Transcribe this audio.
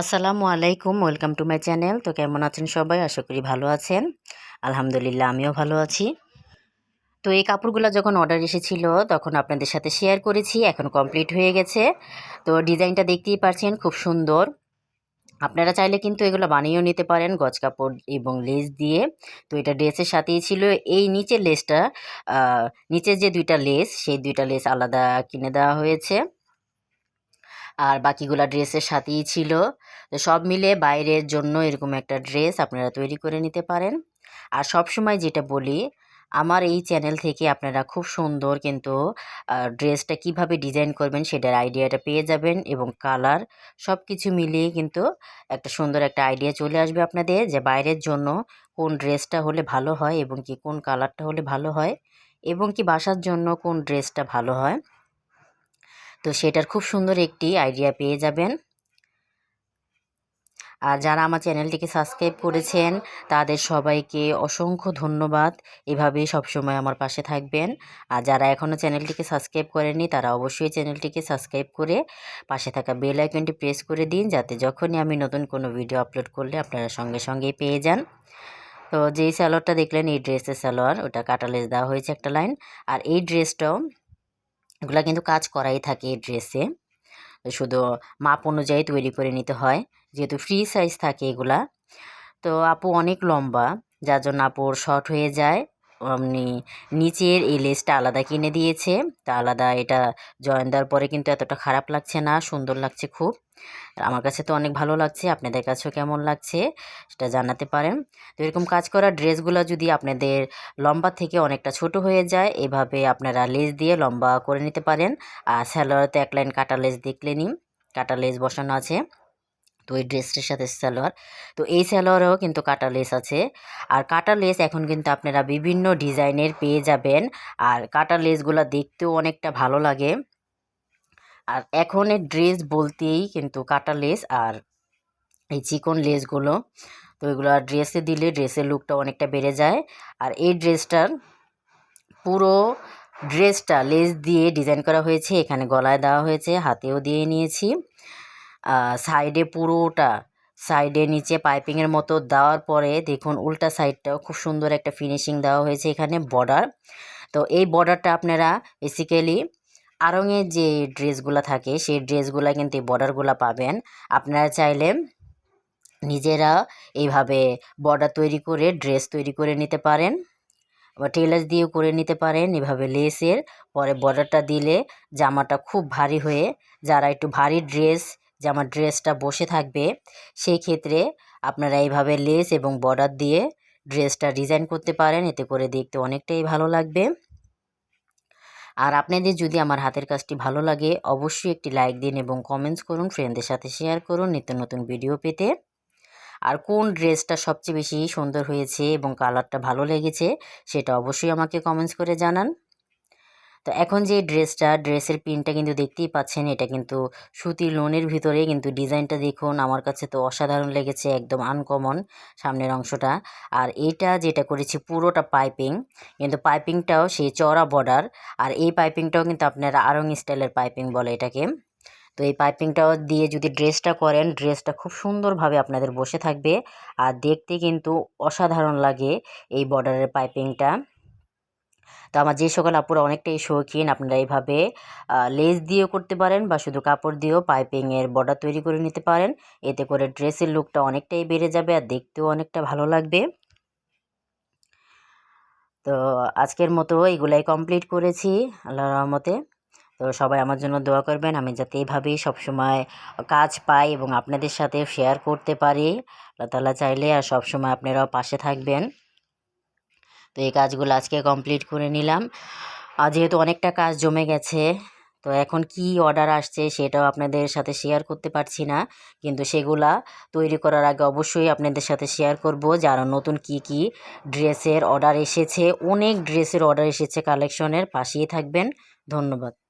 আসসালামু আলাইকুম, welcome to my channel. তো কেমন আছেন সবাই? আশা করি ভালো আছেন। আলহামদুলিল্লাহ, আমিও ভালো আছি। তো এই কাপড়গুলো যখন অর্ডার এসেছিল, তখন আপনাদের সাথে শেয়ার করেছি। এখন কমপ্লিট হয়ে গেছে। তো ডিজাইনটা দেখতেই পারছেন, খুব সুন্দর। আপনারা চাইলে কিন্তু এগুলো বানিয়েও নিতে পারেন, গজ কাপড় এবং লেস দিয়ে। তো এটা ড্রেসের সাথেই ছিল। এই নিচের লেসটা নিচের যে দুইটা লেস সেই দুইটা লেস আলাদা কিনে দেওয়া হয়েছে। আর বাকিগুলা ড্রেসের সাথেই ছিল। তো সব মিলে বাইরের জন্য এরকম একটা ড্রেস আপনারা তৈরি করে নিতে পারেন। আর সব সময় যেটা বলি, আমার এই চ্যানেল থেকে আপনারা খুব সুন্দর কিন্তু ড্রেসটা কীভাবে ডিজাইন করবেন সেটার আইডিয়াটা পেয়ে যাবেন এবং কালার সব কিছু মিলিয়ে কিন্তু একটা সুন্দর একটা আইডিয়া চলে আসবে আপনাদের যে বাইরের জন্য কোন ড্রেসটা হলে ভালো হয় এবং কি কোন কালারটা হলে ভালো হয় এবং কি বাসার জন্য কোন ড্রেসটা ভালো হয়। তো সেটার খুব সুন্দর একটি আইডিয়া পেয়ে যাবেন। আর যারা আমার চ্যানেলটিকে সাবস্ক্রাইব করেছেন, তাদের সবাইকে অসংখ্য ধন্যবাদ। এভাবেই সবসময় আমার পাশে থাকবেন। আর যারা এখনও চ্যানেলটিকে সাবস্ক্রাইব করেনি তারা অবশ্যই চ্যানেলটিকে সাবস্ক্রাইব করে পাশে থাকা বেল আইকনটি প্রেস করে দিন, যাতে যখনই আমি নতুন কোনো ভিডিও আপলোড করলে আপনারা সঙ্গে সঙ্গেই পেয়ে যান। তো যেই স্যালোয়ারটা দেখলেন, এই ড্রেসের স্যালোয়ার ওটা কাটালেস দেওয়া হয়েছে একটা লাইন। আর এই ড্রেসটাও, এগুলো কিন্তু কাজ করাই থাকে এই ড্রেসে। শুধু মাপ অনুযায়ী তৈরি করে নিতে হয়। যেহেতু ফ্রি সাইজ থাকে এগুলা, তো আপু অনেক লম্বা, যার জন্য আপুর শর্ট হয়ে যায়। এমনি নিচের এই লেসটা আলাদা কিনে দিয়েছে, তা আলাদা এটা জয়েন দেওয়ার পরে কিন্তু এতটা খারাপ লাগছে না, সুন্দর লাগছে খুব। আমার কাছে তো অনেক ভালো লাগছে, আপনাদের কাছেও কেমন লাগছে সেটা জানাতে পারেন। তো এরকম কাজ করা ড্রেসগুলো যদি আপনাদের লম্বা থেকে অনেকটা ছোট হয়ে যায়, এভাবে আপনারা লেস দিয়ে লম্বা করে নিতে পারেন। আর স্যালোয়ারতে এক লাইন কাটা লেস দেখলেনি কাটা লেস বসানো আছে। তো এই ড্রেসটির সাথে সালোয়ার। তো এই সালোয়ারেও কিন্তু কাটা লেস আছে। আর কাটা লেস এখন কিন্তু আপনারা বিভিন্ন ডিজাইনের পেয়ে যাবেন। আর কাটা লেসগুলো দেখতেও অনেকটা ভালো লাগে। আর এখন ড্রেস বলতেই কিন্তু কাটা লেস আর এই চিকন লেসগুলো তো এগুলো ড্রেসে দিলে ড্রেসের লুকটা অনেকটা বেড়ে যায়। আর এই ড্রেসটার পুরো ড্রেসটা লেস দিয়ে ডিজাইন করা হয়েছে। এখানে গলায় দেওয়া হয়েছে, হাতেও দিয়ে নিয়েছি। সাইডে পুরোটা, সাইডে নিচে পাইপিংয়ের মতো দেওয়ার পরে দেখুন উল্টা সাইডটাও খুব সুন্দর একটা ফিনিশিং দেওয়া হয়েছে এখানে বর্ডার তো এই বর্ডারটা আপনারা বেসিক্যালি আরঙের যে ড্রেসগুলো থাকে, সেই ড্রেসগুলো কিন্তু এই বর্ডারগুলো পাবেন। আপনারা চাইলে নিজেরা এইভাবে বর্ডার তৈরি করে ড্রেস তৈরি করে নিতে পারেন বা টেলার দিয়েও করে নিতে পারেন এভাবে লেসের পরে বর্ডারটা দিলে জামাটা খুব ভারী হয়ে, যারা একটু ভারী ড্রেস জামার ড্রেসটা বসে থাকবে, সেই ক্ষেত্রে আপনারা এইভাবে লেস এবং বর্ডার দিয়ে ড্রেসটা ডিজাইন করতে পারেন। এতে করে দেখতে অনেকটাই ভালো লাগবে। আর আপনাদের যদি আমার হাতের কাজটি ভালো লাগে, অবশ্যই একটি লাইক দিন এবং কমেন্টস করুন, ফ্রেন্ডদের সাথে শেয়ার করুন নিত্য নতুন ভিডিও পেতে। আর কোন ড্রেসটা সবচেয়ে বেশি সুন্দর হয়েছে এবং কালারটা ভালো লেগেছে, সেটা অবশ্যই আমাকে কমেন্টস করে জানান। তো এখন যে ড্রেসটা, ড্রেসের পিনটা কিন্তু দেখতেই পাচ্ছেন, এটা কিন্তু সুতির লোনের ভিতরে কিন্তু ডিজাইনটা দেখুন, আমার কাছে তো অসাধারণ লেগেছে, একদম আনকমন সামনের অংশটা। আর এটা যেটা করেছি পুরোটা পাইপিং কিন্তু পাইপিংটাও সেই চড়া বর্ডার আর এই পাইপিংটাও কিন্তু আপনারা আরং স্টাইলের পাইপিং বলে এটাকে। তো এই পাইপিংটাও দিয়ে যদি ড্রেসটা করেন, ড্রেসটা খুব সুন্দরভাবে আপনাদের বসে থাকবে, আর দেখতে কিন্তু অসাধারণ লাগে এই বর্ডারের পাইপিংটা তো আমার যে সকল আপুরা অনেকটাই শৌখিন, আপনারা এইভাবে লেস দিয়েও করতে পারেন বা শুধু কাপড় দিয়েও পাইপিংয়ের বর্ডার তৈরি করে নিতে পারেন। এতে করে ড্রেসের লুকটা অনেকটাই বেড়ে যাবে আর দেখতেও অনেকটা ভালো লাগবে। তো আজকের মতো এগুলাই কমপ্লিট করেছি আল্লাহ রহমতে। তো সবাই আমার জন্য দোয়া করবেন, আমি যাতে এইভাবেই সবসময় কাজ পাই এবং আপনাদের সাথে শেয়ার করতে পারি। আল্লাহ তালা চাইলে আর সবসময় আপনারাও পাশে থাকবেন। তো এই কাজগুলো আজকে কমপ্লিট করে নিলাম। আর যেহেতু অনেকটা কাজ জমে গেছে, তো এখন কি অর্ডার আসছে সেটাও আপনাদের সাথে শেয়ার করতে পারছি না। কিন্তু সেগুলা তৈরি করার আগে অবশ্যই আপনাদের সাথে শেয়ার করব যারা নতুন কি কি ড্রেসের অর্ডার এসেছে। অনেক ড্রেসের অর্ডার এসেছে কালেকশনের পাশেই থাকবেন। ধন্যবাদ।